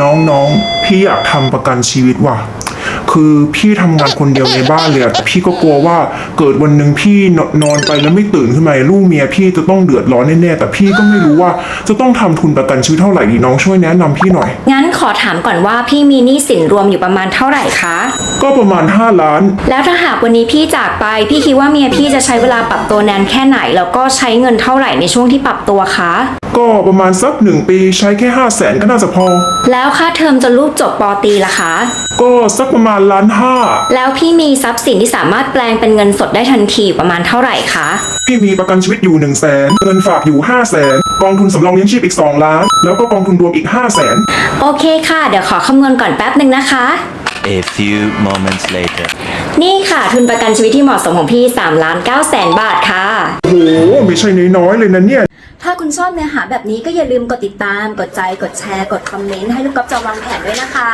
น้องน้องพี่อยากทำประกันชีวิตว่ะ คือพี่ทำงานคนเดียวในบ้านเลยอะแต่พี่ก็กลัวว่าเกิดวันหนึ่งพี่นนอนไปแล้วไม่ตื่นขึ้นมาลูกเมียพี่จะต้องเดือดร้อนแน่ๆแต่พี่ก็ไม่รู้ว่าจะต้องทำทุนประกันชีวิตเท่าไหร่ดีน้องช่วยแนะนำพี่หน่อย งั้นขอถามก่อนว่าพี่มีหนี้สินรวมอยู่ประมาณเท่าไหร่คะ ก็ประมาณ 5 ล้าน แล้วถ้าหากวันนี้พี่จากไป พี่คิดว่าเมียพี่จะใช้เวลาปรับตัวนานแค่ไหน แล้วก็ใช้เงินเท่าไหร่ในช่วงที่ปรับตัวคะ ก็ประมาณสักหนึ่งปีใช้แค่5 0 0แสนก็น่าจะพอ แล้วค่าเทอมจนลูกจบปอตรีล่ะคะ ก็สักประมาณล้านห้าแล้วพี่มีทรัพย์สินที่สามารถแปลงเป็นเงินสดได้ทันทีอยู่ประมาณเท่าไหร่คะ พี่มีประกันชีวิตอยู่1นึ่งแสนเงินฝากอยู่5 0 0แสนกองทุนสำรองเลี้ยงชีพอีก 2 ล้าน แล้วก็กองทุนรวมอีก 5 0 0แสนโอเคค่ะ เดี๋ยวขอคำนวณก่อนแป๊บหนึ่งนะคะ A few moments later. นี่ค่ะ ทุนประกันชีวิตที่เหมาะสมของพี่3ล้าน9แสนบาทค่ะ โอ้โหไม่ใช่น้อยๆเลยนะเนี่ย ถ้าคุณชอบเนื้อหาแบบนี้ก็อย่าลืมกดติดตาม กดใจ กดแชร์ กดคอมเมนต์ให้ลูกก๊อฟจอมวางแผนด้วยนะคะ